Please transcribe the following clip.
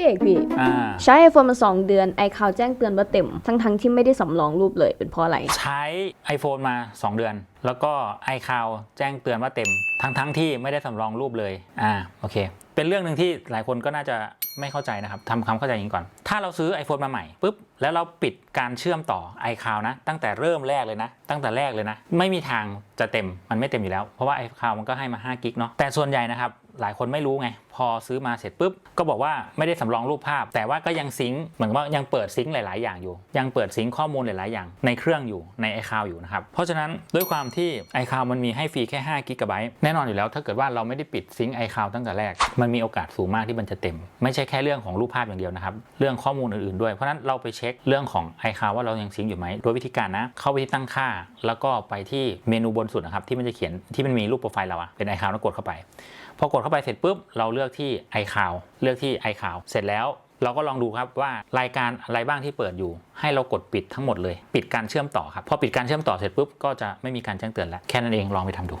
พี่เอกพี่ อ่า ใช้ iPhone มา 2 เดือน iCloud แจ้งเตือนว่าเต็มทั้งๆที่ไม่ได้สำรองรูปเลยเป็นเพราะอะไร ใช้ iPhone มา 2 เดือน แล้วก็ iCloud แจ้งเตือนว่าเต็ม ทั้งทั้งๆที่ไม่ได้สำรองรูปเลย อ่า โอเค เป็นเรื่องหนึ่งที่หลายคนก็น่าจะ ไม่เข้าใจนะครับทำความเข้าใจอย่างนี้ก่อน ถ้าเราซื้อ iPhone มาใหม่ปุ๊บแล้วเราปิดการเชื่อมต่อ iCloud นะ ตั้งแต่เริ่มแรกเลยนะ ตั้งแต่แรกเลยนะ ไม่มีทางจะเต็มมันไม่เต็มอยู่แล้ว เพราะว่า iCloud มันก็ให้มา5กิกเนาะแต่ส่วนใหญ่นะครับหลายคนไม่รู้ไง พอซื้อมาเสร็จปุ๊บ ก็บอกว่าไม่ได้สำรองรูปภาพ แต่ว่าก็ยังซิงค์เหมือนว่ายังเปิดซิงค์หลาย ๆ อย่างอยู่ ยังเปิดซิงค์ข้อมูลหลาย ๆ อย่าง ในเครื่องอยู่ใน iCloud อยู่นะครับ เพราะฉะนั้นด้วยความที่ iCloud มันมีให้ฟรีแค่5กิกะไบต์แน่นอนอยู่แล้ว ถ้าเกิดว่าเราไม่ได้ปิดซิงค์ iCloud ตั้งแต่แรก มันมีโอกาสสูงมากที่มันจะเต็ม ไม่ใช่แค่เรื่องของรูปภาพอย่างเดียวนะครับ เรื่องข้อมูลอื่นๆด้วย เพราะนั้นเราไปเช็คเรื่องของ iCloud ว่าเรายังซิงอยู่ไหมโดยวิธีการนะ เข้าไปที่ตั้งค่า แล้วก็ไปที่เมนูบนสุดนะครับที่มันจะเขียนที่มันมีรูปโปรไฟล์เราอะเป็น iCloud แล้วกดเข้าไป พอกดเข้าไปเสร็จปุ๊บเราเลือกที่ iCloud เลือกที่ iCloud เสร็จแล้วเราก็ลองดูครับว่ารายการอะไรบ้างที่เปิดอยู่ ให้เรากดปิดทั้งหมดเลย ปิดการเชื่อมต่อครับพอปิดการเชื่อมต่อเสร็จปุ๊บก็จะไม่มีการแจ้งเตือนแล้วแค่นั้นเองลองไปทำดู